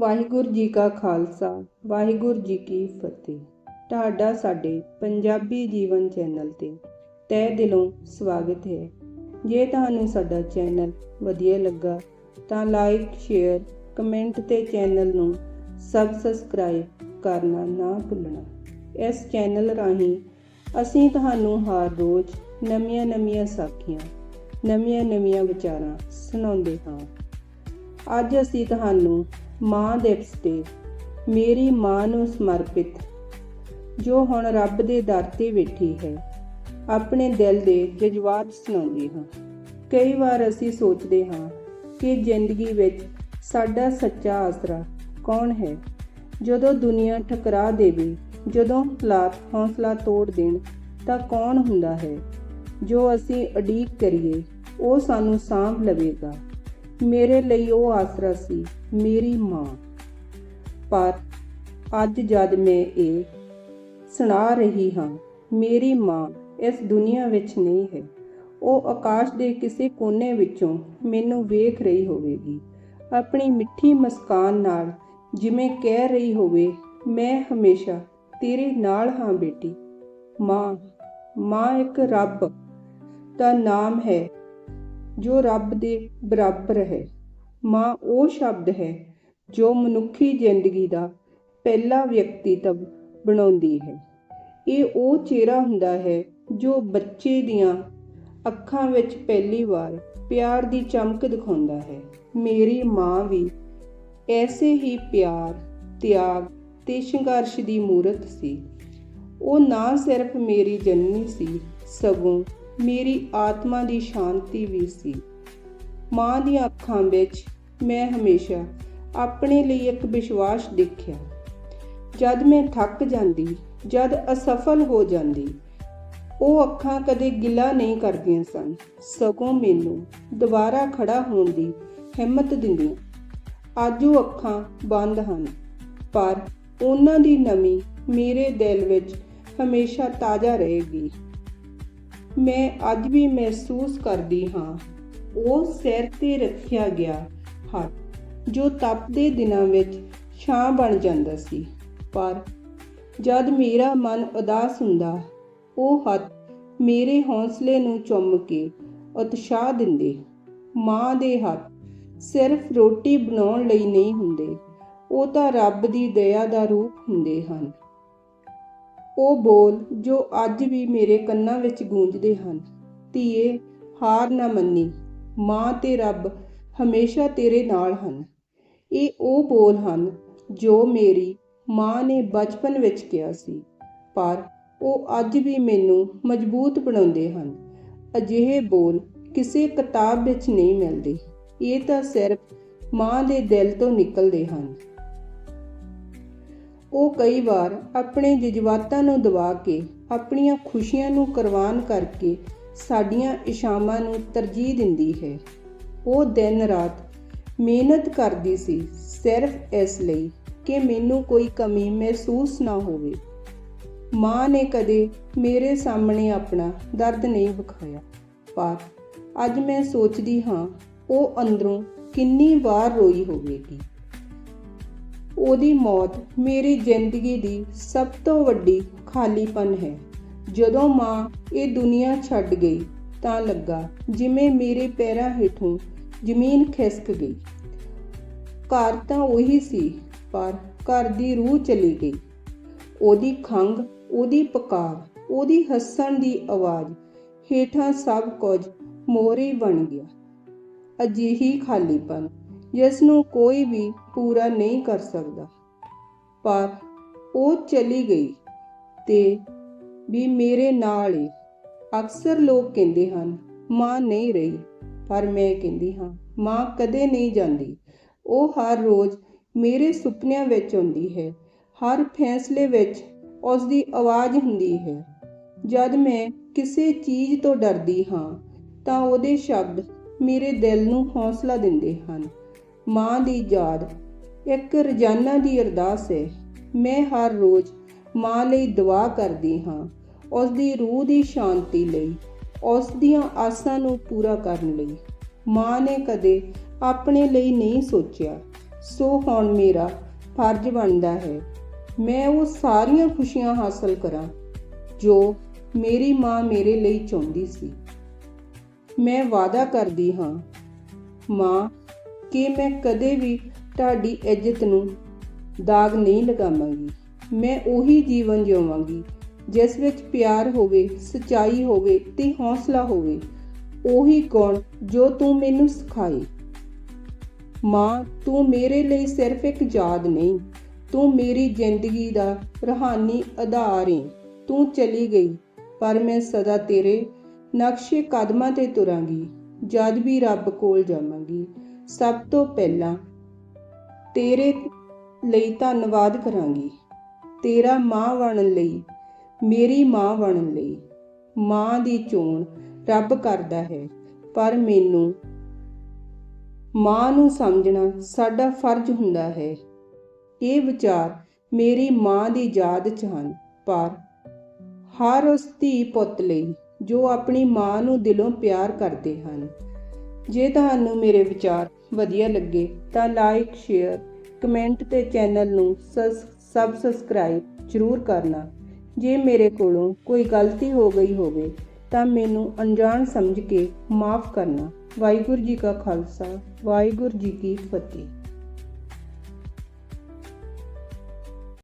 ਵਾਹਿਗੁਰੂ ਜੀ ਕਾ ਖਾਲਸਾ, ਵਾਹਿਗੁਰੂ ਜੀ ਕੀ ਫਤਿਹ। ਤੁਹਾਡਾ ਸਾਡੇ ਪੰਜਾਬੀ ਜੀਵਨ ਚੈਨਲ ਤੇ ਤਹਿ ਦਿਲੋਂ ਸਵਾਗਤ ਹੈ। ਜੇ ਤੁਹਾਨੂੰ ਸਾਡਾ ਚੈਨਲ ਵਧੀਆ ਲੱਗਾ, ਤਾਂ ਲਾਈਕ, ਸ਼ੇਅਰ, ਕਮੈਂਟ ਤੇ ਚੈਨਲ ਨੂੰ ਸਬਸਕ੍ਰਾਈਬ ਕਰਨਾ ਨਾ ਭੁੱਲਣਾ। ਇਸ ਚੈਨਲ ਰਾਹੀਂ ਅਸੀਂ ਤੁਹਾਨੂੰ ਹਰ ਰੋਜ਼ ਨਵੀਆਂ-ਨਵੀਆਂ ਸਾਖੀਆਂ, ਨਵੀਆਂ-ਨਵੀਆਂ ਵਿਚਾਰਾਂ ਸੁਣਾਉਂਦੇ ਹਾਂ। ਅੱਜ ਅਸੀਂ ਤੁਹਾਨੂੰ ਮਾਂ ਦਿਵਸ ਤੇ ਮੇਰੀ ਮਾਂ ਨੂੰ ਸਮਰਪਿਤ, ਜੋ ਹੁਣ ਰੱਬ ਦੇ ਦਰ ਤੇ ਬੈਠੀ ਹੈ, ਆਪਣੇ ਦਿਲ ਦੇ ਜਜ਼ਬਾਤ ਸੁਣਾਉਂਦੇ ਹਾਂ। ਕਈ ਵਾਰ ਅਸੀਂ ਸੋਚਦੇ ਹਾਂ ਕਿ ਜ਼ਿੰਦਗੀ ਵਿੱਚ ਸਾਡਾ ਸੱਚਾ ਆਸਰਾ ਕੌਣ ਹੈ? ਜਦੋਂ ਦੁਨੀਆ ਠਕਰਾ ਦੇਵੇ, ਜਦੋਂ ਹਾਲਾਤ, ਹੌਸਲਾ ਤੋੜ ਦੇਣ, ਤਾਂ ਕੌਣ ਹੁੰਦਾ ਹੈ? ਜੋ ਅਸੀਂ ਉਡੀਕ ਕਰੀਏ, ਉਹ ਸਾਨੂੰ ਸਾਂਭ ਲਵੇਗਾ। ਮੇਰੇ ਲਈ ਉਹ ਆਸਰਾ ਸੀ, ਮੇਰੀ ਮਾਂ। ਪਰ ਅੱਜ ਜਦ ਮੈਂ ਇਹ ਸੁਣਾ ਰਹੀ ਹਾਂ, ਮੇਰੀ ਮਾਂ ਇਸ ਦੁਨੀਆ ਵਿੱਚ ਨਹੀਂ ਹੈ। ਉਹ ਆਕਾਸ਼ ਦੇ ਕਿਸੇ ਕੋਨੇ ਵਿੱਚੋਂ ਮੈਨੂੰ ਵੇਖ ਰਹੀ ਹੋਵੇਗੀ। ਆਪਣੀ ਮਿੱਠੀ ਮੁਸਕਾਨ ਨਾਲ ਜਿਵੇਂ ਕਹਿ ਰਹੀ ਹੋਵੇ, ਮੈਂ ਹਮੇਸ਼ਾ ਤੇਰੇ ਨਾਲ ਹਾਂ ਬੇਟੀ। ਮਾਂ ਮਾਂ ਇੱਕ ਰੱਬ ਦਾ ਨਾਮ ਹੈ। ਜੋ ਰੱਬ ਦੇ ਬਰਾਬਰ ਹੈ। ਮਾਂ ਉਹ ਸ਼ਬਦ ਹੈ ਜੋ ਮਨੁੱਖੀ ਜ਼ਿੰਦਗੀ ਦਾ ਪਹਿਲਾ ਵਿਅਕਤੀਤਵ ਬਣਾਉਂਦੀ ਹੈ। ਇਹ ਉਹ ਚਿਹਰਾ ਹੁੰਦਾ ਹੈ ਜੋ ਬੱਚੇ ਦੀਆਂ ਅੱਖਾਂ ਵਿੱਚ ਪਹਿਲੀ ਵਾਰ ਪਿਆਰ ਦੀ ਚਮਕ ਦਿਖਾਉਂਦਾ ਹੈ। ਮੇਰੀ ਮਾਂ ਵੀ ਐਸੇ ਹੀ ਪਿਆਰ, ਤਿਆਗ ਤੇ ਸੰਘਰਸ਼ ਦੀ ਮੂਰਤ ਸੀ। ਉਹ ਨਾ ਸਿਰਫ ਮੇਰੀ ਜਨਨੀ ਸੀ, ਸਗੋਂ ਮੇਰੀ ਆਤਮਾ ਦੀ ਸ਼ਾਂਤੀ ਵੀ ਸੀ। ਮਾਂ ਦੀਆਂ ਅੱਖਾਂ ਵਿੱਚ ਮੈਂ ਹਮੇਸ਼ਾ ਆਪਣੇ ਲਈ ਇੱਕ ਵਿਸ਼ਵਾਸ ਦੇਖਿਆ। ਜਦ ਮੈਂ ਥੱਕ ਜਾਂਦੀ, ਜਦ ਅਸਫਲ ਹੋ ਜਾਂਦੀ, ਉਹ ਅੱਖਾਂ ਕਦੇ ਗਿਲਾ ਨਹੀਂ ਕਰਦੀਆਂ ਸਨ। ਸਗੋਂ ਮੈਨੂੰ ਦੁਬਾਰਾ ਖੜਾ ਹੋਣ ਦੀ ਹਿੰਮਤ ਦਿੰਦੀਆਂ। ਅੱਜ ਉਹ ਅੱਖਾਂ ਬੰਦ ਹਨ, ਪਰ ਉਹਨਾਂ ਦੀ ਨਮੀ ਮੇਰੇ ਦਿਲ ਵਿੱਚ ਹਮੇਸ਼ਾ ਤਾਜ਼ਾ ਰਹੇਗੀ। ਮੈਂ ਅੱਜ ਵੀ ਮਹਿਸੂਸ ਕਰਦੀ ਹਾਂ। ਉਹ ਸਿਰ ਤੇ ਰੱਖਿਆ ਗਿਆ ਹੱਥ, ਜੋ ਤਪਦੇ ਦਿਨਾਂ ਵਿੱਚ ਛਾਂ ਬਣ ਜਾਂਦਾ ਸੀ। ਪਰ ਜਦ ਮੇਰਾ ਮਨ ਉਦਾਸ ਹੁੰਦਾ, ਉਹ ਹੱਥ ਮੇਰੇ ਹੌਸਲੇ ਨੂੰ ਚੁੰਮ ਕੇ ਉਤਸ਼ਾਹ ਦਿੰਦੇ। ਮਾਂ ਦੇ ਹੱਥ ਸਿਰਫ ਰੋਟੀ ਬਣਾਉਣ ਲਈ ਨਹੀਂ ਹੁੰਦੇ, ਉਹ ਤਾਂ ਰੱਬ ਦੀ ਦਇਆ ਦਾ ਰੂਪ ਹੁੰਦੇ ਹਨ। ਉਹ ਬੋਲ ਜੋ ਅੱਜ ਵੀ ਮੇਰੇ ਕੰਨਾਂ ਵਿੱਚ ਗੂੰਜਦੇ ਹਨ। ਧੀਏ, ਹਾਰ ਨਾ ਮੰਨੀ। ਮਾਂ ਤੇ ਰੱਬ ਹਮੇਸ਼ਾ ਤੇਰੇ ਨਾਲ ਹਨ। ਇਹ ਉਹ ਬੋਲ ਹਨ ਜੋ ਮੇਰੀ ਮਾਂ ਨੇ ਬਚਪਨ ਵਿੱਚ ਕਿਹਾ ਸੀ। ਪਰ ਉਹ ਅੱਜ ਵੀ ਮੈਨੂੰ ਮਜ਼ਬੂਤ ਬਣਾਉਂਦੇ ਹਨ। ਅਜਿਹੇ ਬੋਲ ਕਿਸੇ ਕਿਤਾਬ ਵਿੱਚ ਨਹੀਂ ਮਿਲਦੇ। ਇਹ ਤਾਂ ਸਿਰਫ ਮਾਂ ਦੇ ਦਿਲ ਤੋਂ ਨਿਕਲਦੇ ਹਨ। ਉਹ ਕਈ ਵਾਰ ਆਪਣੇ ਜਜ਼ਬਾਤਾਂ ਨੂੰ ਦਬਾ ਕੇ, ਆਪਣੀਆਂ ਖੁਸ਼ੀਆਂ ਨੂੰ ਕੁਰਬਾਨ ਕਰਕੇ ਸਾਡੀਆਂ ਇਸ਼ਾਵਾਂ ਨੂੰ ਤਰਜੀਹ ਦਿੰਦੀ ਹੈ। ਉਹ ਦਿਨ ਰਾਤ ਮਿਹਨਤ ਕਰਦੀ ਸੀ ਸਿਰਫ ਇਸ ਲਈ ਕਿ ਮੈਨੂੰ ਕੋਈ ਕਮੀ ਮਹਿਸੂਸ ਨਾ ਹੋਵੇ। ਮਾਂ ਨੇ ਕਦੇ ਮੇਰੇ ਸਾਹਮਣੇ ਆਪਣਾ ਦਰਦ ਨਹੀਂ ਵਿਖਾਇਆ, ਪਰ ਅੱਜ ਮੈਂ ਸੋਚਦੀ ਹਾਂ, ਉਹ ਅੰਦਰੋਂ ਕਿੰਨੀ ਵਾਰ ਰੋਈ ਹੋਵੇਗੀ। ਉਹਦੀ ਮੌਤ ਮੇਰੀ ਜ਼ਿੰਦਗੀ ਦੀ ਸਭ ਤੋਂ ਵੱਡੀ ਖਾਲੀਪਨ ਹੈ। ਜਦੋਂ ਮਾਂ ਇਹ ਦੁਨੀਆ ਛੱਡ ਗਈ ਤਾਂ ਲੱਗਾ ਜਿਵੇਂ ਮੇਰੇ ਪੈਰਾਂ ਹੇਠੋਂ ਜ਼ਮੀਨ ਖਿਸਕ ਗਈ। ਘਰ ਤਾਂ ਉਹੀ ਸੀ, ਪਰ ਘਰ ਦੀ ਰੂਹ ਚਲੀ ਗਈ। ਉਹਦੀ ਖੰਗ ਉਹਦੀ ਪਕਾਰ, ਉਹਦੀ ਹੱਸਣ ਦੀ ਆਵਾਜ਼ ਹੇਠਾਂ ਸਭ ਕੁਝ ਮੋਰੀ ਬਣ ਗਿਆ। ਅਜਿਹੀ ਖਾਲੀਪਨ ਜਿਸ ਨੂੰ ਕੋਈ ਵੀ ਪੂਰਾ ਨਹੀਂ ਕਰ ਸਕਦਾ। ਪਰ ਉਹ ਚਲੀ ਗਈ ਤੇ ਵੀ ਮੇਰੇ ਨਾਲ ਹੀ। ਅਕਸਰ ਲੋਕ ਕਹਿੰਦੇ ਹਨ, ਮਾਂ ਨਹੀਂ ਰਹੀ। ਪਰ ਮੈਂ ਕਹਿੰਦੀ ਹਾਂ, ਮਾਂ ਕਦੇ ਨਹੀਂ ਜਾਂਦੀ। ਉਹ ਹਰ ਰੋਜ਼ ਮੇਰੇ ਸੁਪਨਿਆਂ ਵਿੱਚ ਆਉਂਦੀ ਹੈ। ਹਰ ਫੈਸਲੇ ਵਿੱਚ ਉਸ ਦੀ ਆਵਾਜ਼ ਹੁੰਦੀ ਹੈ। ਜਦ ਮੈਂ ਕਿਸੇ ਚੀਜ਼ ਤੋਂ ਡਰਦੀ ਹਾਂ, ਤਾਂ ਉਹਦੇ ਸ਼ਬਦ ਮੇਰੇ ਦਿਲ ਨੂੰ ਹੌਸਲਾ ਦਿੰਦੇ ਹਨ। ਮਾਂ ਦੀ ਯਾਦ, ਇੱਕ ਰੋਜ਼ਾਨਾ ਦੀ ਅਰਦਾਸ ਹੈ ਮੈਂ ਹਰ ਰੋਜ਼ ਮਾਂ ਲਈ ਦੁਆ ਕਰਦੀ ਹਾਂ, ਉਸ ਦੀ ਰੂਹ ਦੀ ਸ਼ਾਂਤੀ ਲਈ, ਉਸ ਦੀਆਂ ਆਸਾਂ ਨੂੰ ਪੂਰਾ ਕਰਨ ਲਈ। ਮਾਂ ਨੇ ਕਦੇ ਆਪਣੇ ਲਈ ਨਹੀਂ ਸੋਚਿਆ, ਸੋ ਹੁਣ ਮੇਰਾ ਫਰਜ਼ ਬਣਦਾ ਹੈ, ਮੈਂ ਉਹ ਸਾਰੀਆਂ ਖੁਸ਼ੀਆਂ ਹਾਸਲ ਕਰਾਂ, ਜੋ ਮੇਰੀ ਮਾਂ ਮੇਰੇ ਲਈ ਚਾਹੁੰਦੀ ਸੀ। ਮੈਂ ਵਾਅਦਾ ਕਰਦੀ ਹਾਂ, ਮਾਂ ਕਿ ਮੈਂ ਕਦੇ ਵੀ ਤੁਹਾਡੀ ਇੱਜ਼ਤ ਨੂੰ ਦਾਗ ਨਹੀਂ ਲਗਾਵਾਂਗੀ। ਮੈਂ ਉਹੀ ਜੀਵਨ ਜਿਉਵਾਂਗੀ ਜਿਸ ਵਿੱਚ ਪਿਆਰ ਹੋਵੇ, ਸਚਾਈ ਹੋਵੇ ਤੇ ਹੌਸਲਾ ਹੋਵੇ। ਉਹੀ ਗੁਣ ਜੋ ਤੂੰ ਮੈਨੂੰ ਸਿਖਾਏ? ਮਾਂ, ਤੂੰ ਮੇਰੇ ਲਈ ਸਿਰਫ ਇੱਕ ਯਾਦ ਨਹੀਂ। ਤੂੰ ਮੇਰੀ ਜ਼ਿੰਦਗੀ ਦਾ ਰਹਾਨੀ ਆਧਾਰ ਏ। ਤੂੰ ਚਲੀ ਗਈ, ਪਰ ਮੈਂ ਸਦਾ ਤੇਰੇ ਨਕਸ਼ੇ ਕਦਮਾਂ ਤੇ ਤੁਰਾਂਗੀ, ਜਦ ਵੀ ਰੱਬ ਕੋਲ ਜਾਵਾਂਗੀ। ਸਭ ਤੋਂ ਪਹਿਲਾਂ ਤੇਰੇ ਲਈ ਧੰਨਵਾਦ ਕਰਾਂਗੀ। ਤੇਰਾ ਮਾਂ ਬਣਨ ਲਈ, ਮੇਰੀ ਮਾਂ ਬਣਨ ਲਈ। ਮਾਂ ਦੀ ਚੋਣ ਰੱਬ ਕਰਦਾ ਹੈ, ਪਰ ਮੈਨੂੰ ਮਾਂ ਨੂੰ ਸਮਝਣਾ ਸਾਡਾ ਫਰਜ਼ ਹੁੰਦਾ ਹੈ। ਇਹ ਵਿਚਾਰ ਮੇਰੀ ਮਾਂ ਦੀ ਯਾਦ ਚ ਹਨ, ਪਰ ਹਰ ਉਸ ਧੀ ਪੁੱਤ ਲਈ ਜੋ ਆਪਣੀ ਮਾਂ ਨੂੰ ਦਿਲੋਂ ਪਿਆਰ ਕਰਦੇ ਹਨ। ਜੇ ਤੁਹਾਨੂੰ ਮੇਰੇ ਵਿਚਾਰ ਵਧੀਆ ਲੱਗੇ ਤਾਂ ਲਾਈਕ ਸ਼ੇਅਰ ਕਮੈਂਟ ਤੇ ਚੈਨਲ ਨੂੰ ਸਸ- ਸਬਸਕ੍ਰਾਈਬ ਜ਼ਰੂਰ ਕਰਨਾ। ਜੇ ਮੇਰੇ ਕੋਲੋਂ ਕੋਈ ਗਲਤੀ ਹੋ ਗਈ ਹੋਵੇ ਤਾਂ ਮੈਨੂੰ ਅਣਜਾਣ ਸਮਝ ਕੇ ਮਾਫ ਕਰਨਾ। ਵਾਹਿਗੁਰੂ ਜੀ ਕਾ ਖਾਲਸਾ, ਵਾਹਿਗੁਰੂ ਜੀ ਕੀ ਫਤਿਹ।